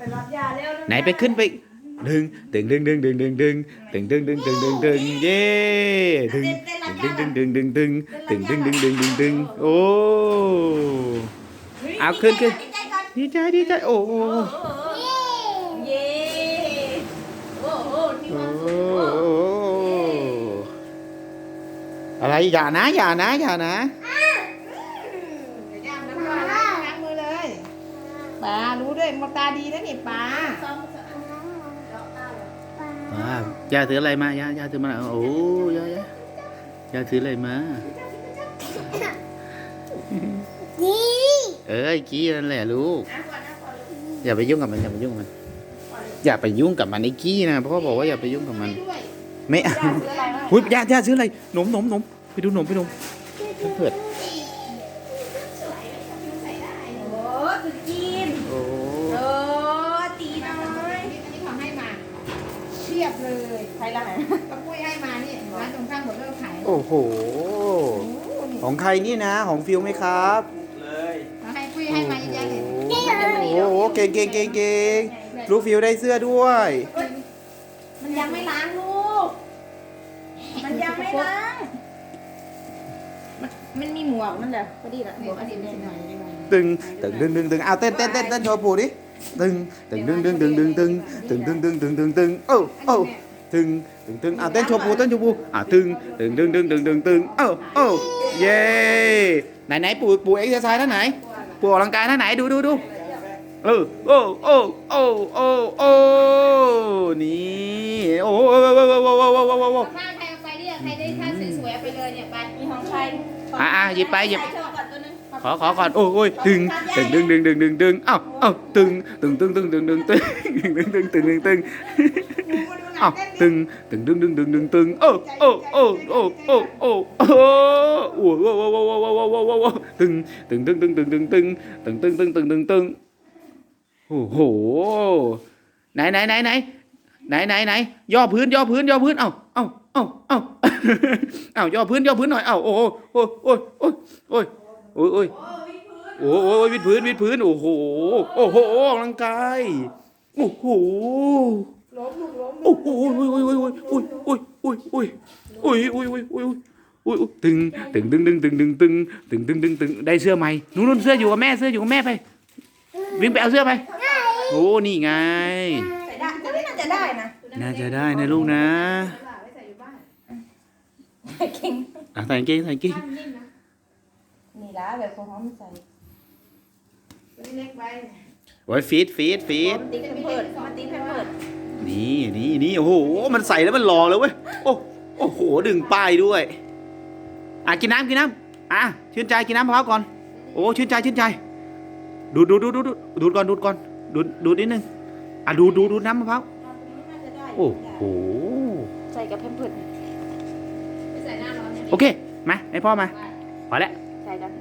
ไปรับยาเร็วไหนไปขึ้นไปดึงดึงดึงดึงดึงดึงดึงดึงดึงดึงดึงดึงดึงเย้ดึงดึงดึงดึงดึงดึงดึงดึงดึงดึงดึงดึงโอ้เอาขึ้นขึ้นดีใจดีใจโอ้โหเย้โอ้โหที่โอ้ว่าโหอะไรอย่านะอย่านะอย่านะ ปลารู้ด้วยมองตาดีนะนี่ปลาอ่าย่าถืออะไรมาย่าย่าถือมาโอ้ย่าย่าย่าถืออะไรมานี่เอ้ยกี้นั่นแหละลูกอย่าไปยุ่งกับมันอย่าไปยุ่งกับมัน อย่าไปยุ่งกับมันไอ้กี้นะพ่อบอกว่าอย่าไปยุ่งกับมันด้วยไม่เอาหุ้ยย่าย่าซื้ออะไรหนมหนมหนมไปดูหนมไปดูเพื่อน เทียบเลยใครละไหนก็ปุ้ยให้มานี่ร้านตรงข้ามหมดเลิกขายโอ้โห ของใครนี่นะ ของฟิวไหมครับเขาให้ปุ้ยให้มาเยอะแยะเลยโอ้โหเก่งเก่งเก่งเก่งลูกฟิวได้เสื้อด้วย มันยังไม่ล้างลูก มันยังไม่ล้าง มันมีหมวกนั่นแหละพอดีละหมวกอันนี้หน่อยดีกว่าตึงตึงดึงดึงดึงเอาเต้นเต้นเต้นเต้นโชว์ปู่ดิ ตึงตึงดึงดึงดึงดึงตึงตึงดึงดึงดึงดึงตึงโอ้โอ้ตึงตึงตึงเอาเต้นโชว์ปู่เต้นโชว์ปู่อะตึงตึงดึงดึงดึงดึงตึงโอ้โอ้เย้ไหนไหนปู่ปู่เอ็กซ์ไซส์ท่าไหนปู่ออกกำลังกายท่าไหนดูดูดูเออโอ้โอ้โอ้โอ้โอ้นี่โอ้โอ้โอ้โอ้โอ้โอ้โอ้โอ้โอ้โอ้ถ้าใครเอาไปเนี่ยใครได้ถ้าสวยๆไปเลยเนี่ยไปมีของใครอะอะหยิบไปหยิบ ขอขอก่อนโอ้ยโอ้ยตึงตึงดึงดึงดึงดึงดึงเอ้าเอ้าตึงตึงตึงตึงตึงตึงตึงตึงตึงตึงตึงตึงเอ้าตึงตึงดึงดึงดึงดึงตึงโอ้โอ้โอ้โอ้โอ้โอ้โอ้โอ้โอ้โอ้โอ้โอ้โอ้โอ้โอ้ตึงตึงตึงตึงตึงตึงตึงตึงตึงตึงตึงตึงตึงโอ้โหไหนไหนไหนไหนไหนไหนไหนย่อพื้นย่อพื้นย่อพื้นเอ้าเอ้าเอ้าเอ้าเอ้าย่อพื้นย่อพื้นหน่อยเอ้าโอ้โอ้โอ้โอ้โอ้ โอ้ยโอ้ยโอ้โหวิดพื้นวิดพื้นโอ้โหโอ้โหออกกำลังกายโอ้โหล้มลูกล้มโอ้โหอุ้ยอุ้ยอุ้ยอุ้ยอุ้ยอุ้ยอุ้ยอุ้ยอุ้ยอุ้ยอุ้ยอุ้ยอุ้ยอุ้ยตึงตึงตึงตึงตึงตึงตึงตึงตึงตึงตึงได้เสื้อใหม่นู่นเสื้ออยู่กับแม่เสื้ออยู่กับแม่ไปวิ่งไปเอาเสื้อไปโอ้นี่ไงใส่ได้ตัวนี้น่าจะได้นะน่าจะได้นะลูกนะเก่งอะใส่กางเกงใส่กางเกง นี่ละแบบของหอมใส่ตัวนี้เล็กไปโอ้ยฟีดฟีดฟีดมันตีแพมเพิร์ดมันตีแพมเพิร์ดนี่นี่นี่โอ้โห มันใส่แล้วมันหล่อเลยเว้ย โอ้โอ้โห ดึงป้ายด้วย อะกินน้ำกินน้ำอะชื่นใจกินน้ำมะพร้าวก่อน โอ้ชื่นใจชื่นใจ ดูดดูดดูดดูดดูดก่อนดูดก่อนดูดดูดนิดนึง อะดูดดูดดูดน้ำมะพร้าวน่าจะได้โอ้โห ใส่กับแพมเพิร์ดไม่ใส่หน้าร้อนเนี่ยโอเค มาให้พ่อมา พอแล้วใส่กัน